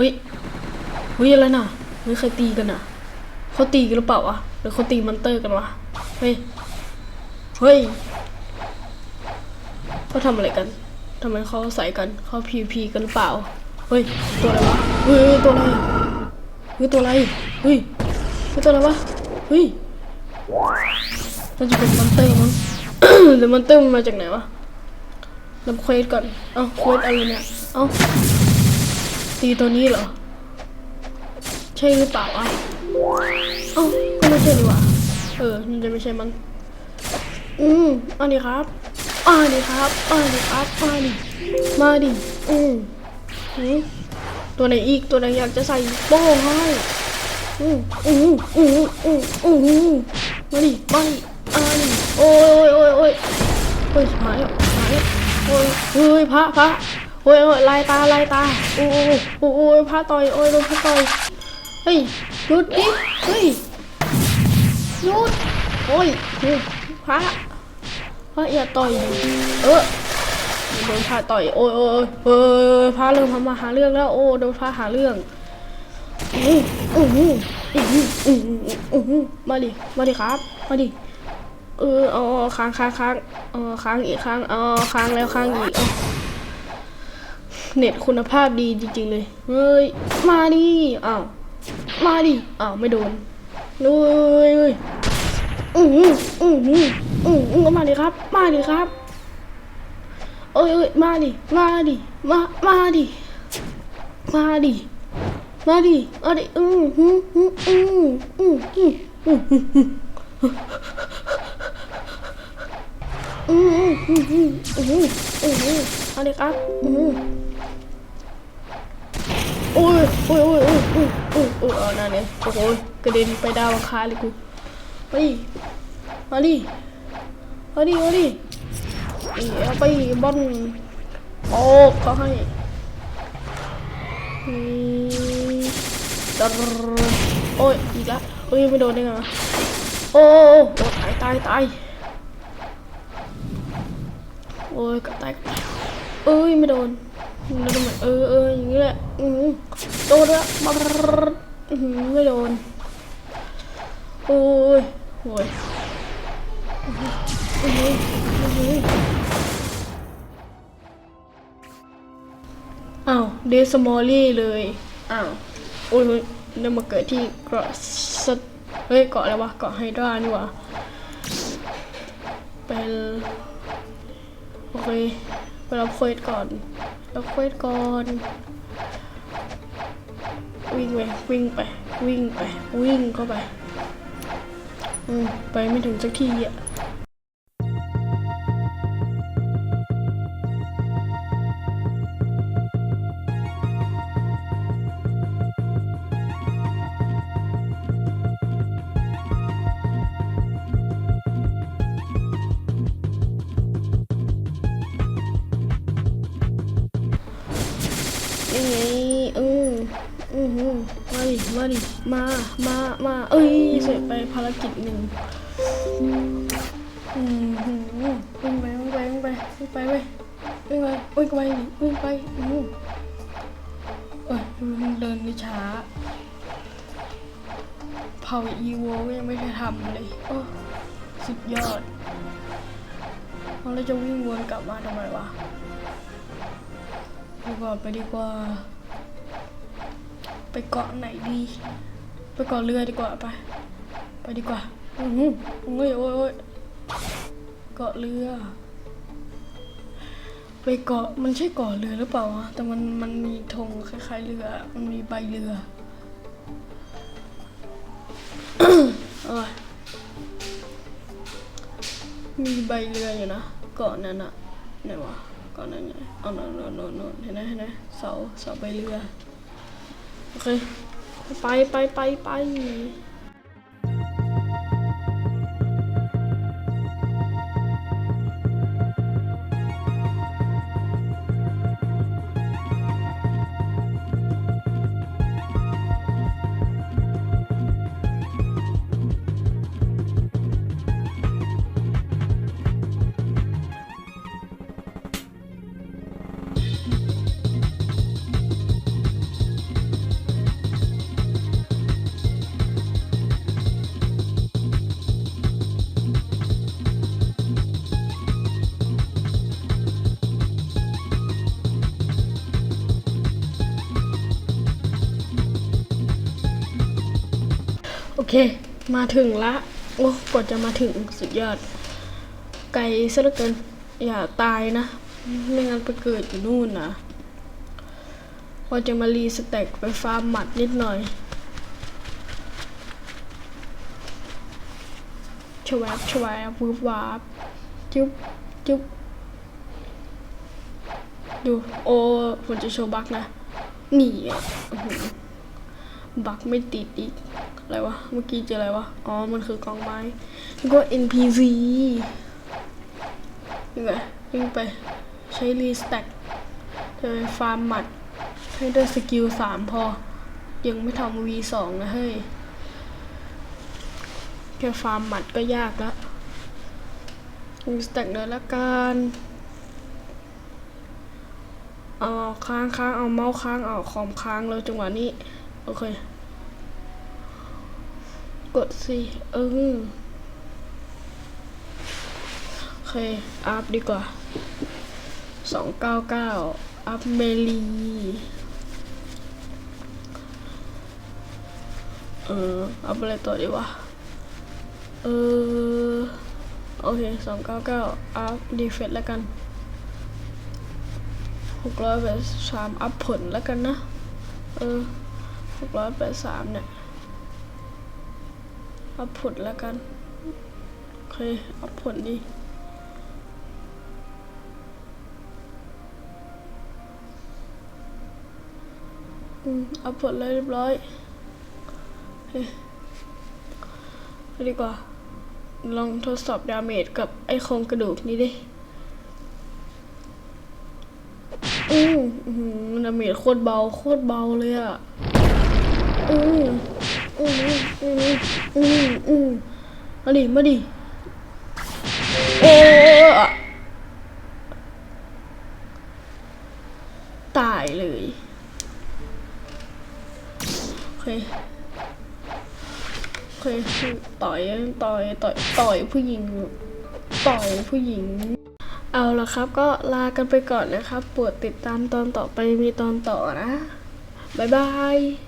เฮ้ยเฮ้ยอะไรน่ะเฮ้ยใครตีกันน่ะเขาตีกันหรือเปล่าวะหรือเขาตีมอนเตอร์กันวะเฮ้ยเฮ้ยเขาทำอะไรกันทำไมเขาใส่กันเขาพีพีกันหรือเปล่าเฮ้ยตัวอะไรวะเฮ้ยตัวอะไรเฮ้ยตัวอะไรเฮ้ยเฮ้ยตัวอะไรวะเฮ้ยน่าจะเป็นมอนเตอร์มั้งหรือมอนเตอร์มันมาจากไหนวะรับเควสก่อน เอ้าเควสอะไรเนี่ย เอ้า ตีตัวนี้เหรอ ใช่หรือเปล่าอะเอ้าก็ไม่ใช่ดีว่าเออมันจะไม่ใช่มันอืมอันนี้ครับอันนี้ครับอันนี้ครับมาดิมาดิอืมตัวไหนอีกตัวไหนอยากจะใส่โป้งให้อืมอืมอืมอืมอืมมาดิมาดิอันนี้โอ้ยโอ้ยโอ้ยโอ้ยหายแล้วหายแล้วโอ้ยเฮ้ยพระพระ อ้ยโอ้ยลายตาลายตาโอ้ยโอ้ยโอ้ยพระต่อยโอ้ยโดนพระต่อยเฮ้ยหยุดดิเฮ้ยหยุดโอ้ยเฮ้ยพระพระอย่าต่อยเออโดนพระต่อยโอ้ยโอ้ยโอ้ยเฮ้ยพระเริ่มทำมาหาเรื่องแล้วโอ้โดนพระหาเรื่องอืออืออืออืออืออือมาดิมาดิครับมาดิเออเอาค้างค้างค้างเออค้างอีกค้างเออค้างแล้วค้างอีกเอา เน็ตคุณภาพดีจริงๆเลย เฮ้ย มาดิอ้าวมาดิอ้าวไม่โดนเฮ้ยเฮ้ยอืออืออืออืออือมาดิครับ มาดิครับเอ้ยเอ้ยมาดิ มาดิ มา มาดิ มาดิ มาดิมาดิอืมอืมอืมอืมอืมอืมอืมอืมอืมอืมอืมอืมอืมอืมมาดิครับอืมโอ้ยโอ้ยโอ้ยโอ้ อุ้ยโอ้ยโอ้ยโอ้ยเอาหน้าเนี่ยโอ้โหกระเด็นไปดาวอังคารเลยกูไปมาดิมาดิมาดิเอาไปบอลโอ้เขาให้อืมตรโอ้ยอีกแล้วโอ้ยไม่โดนได้ไงวะโอ้โอ้โอ้ตายตายตายโอ้ยกระตายกระตายเอ้ยไม่โดน แล้วทำไมเออเอออย่างนี้แหละอืมโดนแล้วมาอืมไม่โดนโอ้ยโอ้ยอืมอืมอืมอ้าวเดสมอลลี่เลยอ้าวโอ้ยเฮ้ยเริ่มมาเกิดที่เกาะสเฮ้ยเกาะอะไรวะเกาะไฮดรานี่วะเป็นโอเคไปรับเควสก่อน เราเควสก่อน วิ่งไปวิ่งไป วิ่งไป วิ่งเข้าไป อืม ไปไม่ถึงสักทีอะ ไงอืมอืมอืมมาดิมาดิมามามาเอ้ยเสร็จไปภารกิจหนึ่งอืมอืมวิ่งไปวิ่งไปวิ่งไปวิ่งไปเว้ยวิ่งไปวิ่งไปวิ่งไปอืมเอ้ยมันเดินได้ช้าเผาอีโวก็ยังไม่ได้ทำเลยโอ้สุดยอดเราจะวิ่งวนกลับมาทำไมวะ ดีกว่าไปดีกว่า ไปเกาะไหนดี ไปเกาะเรือดีกว่าไป ไปดีกว่าอือหือโอ้ยโอ้ยเกาะเรือ ไปเกาะมันใช่เกาะเรือหรือเปล่าวะแต่มันมันมีธงคล้ายๆเรือ มันมีใบเรือเอ้ยมีใบเรืออยู่นะเกาะนั้นอะไหนวะ เอานั้นไงเอาน่นโน่นโน่นโน่นเห็นไหมเห็นไหมเสาเสาใบเรือ โอเค ไปไปไปไป โอเค มาถึงละ โอ้กว่าจะมาถึงสุดยอด ไกลซะเหลือเกิน อย่าตายนะ ไม่งั้นไปเกิดอยู่นู่นนะว่าจะมารีสเต็กไปฟาร์มหมัดนิดหน่อยชวบชวบวืบวาบจุ๊บจุ๊บดู โอ้ผมจะโชว์บักนะ นี่บักไม่ติดอีก อะไรวะ เมื่อกี้เจออะไรวะ อ๋อ มันคือกองไม้แล้วก็ NPC ยังไงวิ่งไปใช้รีสแต็กเดินฟาร์มหมัด ให้ได้สกิลสามพอ ยังไม่ทำ V2 นะเฮ้ย แค่ฟาร์มหมัดก็ยากแล้วรีสแต็กเลยละกันเอาค้างค้างเอาเมาส์ค้างเอาคอมค้างแล้วจังหวะนี้ โอเค กดสิเออโอเค อัพดีกว่าสองเก้าเก้าอัพเมลีเอออัพอะไรต่อดีวะ เออ โอเคสองเก้าเก้าอัพดีเฟนแล้วกันหกร้อยแปดสามอัพผลแล้วกันนะ เออหกร้อยแปดสาม เอัพผลแล้วกัน โอเคอัพผลดีอืมอัพผลแล้วเรียบร้อยเฮ้ยดีกว่า ลองทดสอบดาเมจกับไอโครงกระดูกนี้ดิอืมอื้หือดาเมจโคตรเบา โคตรเบาเลยอะอืม อืมอืมอืมอืมมาดิมาดิโอ้อตายเลยโอเคโอเคต่อยต่อยต่อยต่อยผู้หญิงต่อยผู้หญิง เอาละครับก็ลากันไปก่อนนะครับโปรดติดตามตอนต่อไปมีตอนต่อนะ บ๊ายบาย